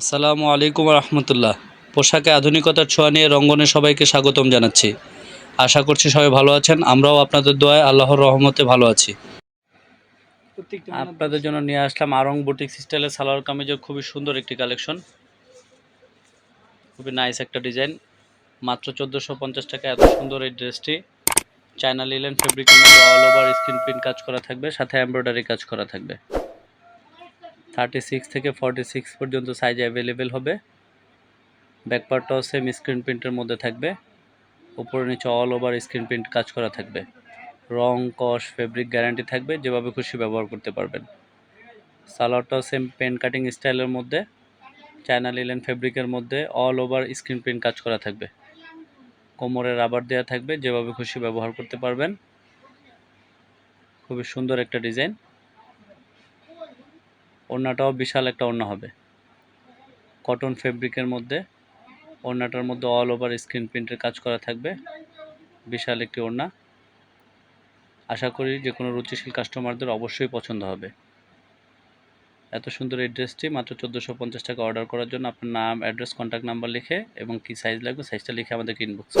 আসসালামু আলাইকুম রহমতুল্লাহ। পোশাকে আধুনিকতার ছোঁয়া নিয়ে রঙ্গনে সবাইকে স্বাগতম জানাচ্ছি। আশা করছি সবাই ভালো আছেন, আমরাও আপনাদের দোয়ায় আল্লাহর রহমতে ভালো আছি। আপনাদের জন্য নিয়ে আসলাম আরং বুটিক স্টাইলের সালোয়ার কামিজের খুবই সুন্দর একটি কালেকশন। খুবই নাইস একটা ডিজাইন। মাত্র চোদ্দোশো পঞ্চাশ টাকা, এত সুন্দর এই ড্রেসটি। চায়না লিলেন ফেব্রিকের মধ্যে অল ওভার স্ক্রিন প্রিন্ট কাজ করা থাকবে, সাথে এমব্রয়ডারি কাজ করা থাকবে। থার্টি সিক্স থেকে ফর্টি সিক্স পর্যন্ত সাইজ অ্যাভেলেবেল হবে। ব্যাকপার্টটাও সেম স্ক্রিন প্রিন্টের মধ্যে থাকবে। উপরে, নিচে অল ওভার স্ক্রিন প্রিন্ট কাজ করা থাকবে। রং কস ফেব্রিক গ্যারান্টি থাকবে, যেভাবে খুশি ব্যবহার করতে পারবেন। সালোয়ারটাও সেম পেন কাটিং স্টাইলের মধ্যে চায়না লিলেন ফেব্রিকের মধ্যে অল ওভার স্ক্রিন প্রিন্ট কাজ করা থাকবে। কোমরে রাবার দেওয়া থাকবে, যেভাবে খুশি ব্যবহার করতে পারবেন। খুবই সুন্দর একটা ডিজাইন ওড়নাটাও বিশাল একটা ওড়না হবে। কটন ফেব্রিকের মধ্যে ওড়নাটার মধ্যে অল ওভার স্ক্রিন প্রিন্টের কাজ করা থাকবে। বিশাল একটি ওড়না আশা করি যে কোনো রুচিশীল কাস্টমারদের অবশ্যই পছন্দ হবে। এত সুন্দর এই ড্রেসটি মাত্র চোদ্দোশো পঞ্চাশ টাকা অর্ডার করার জন্য আপনার নাম অ্যাড্রেস কন্ট্যাক্ট নাম্বার লিখে এবং কি সাইজ লাগবে সাইজটা লিখে আমাদেরকে ইনবক্স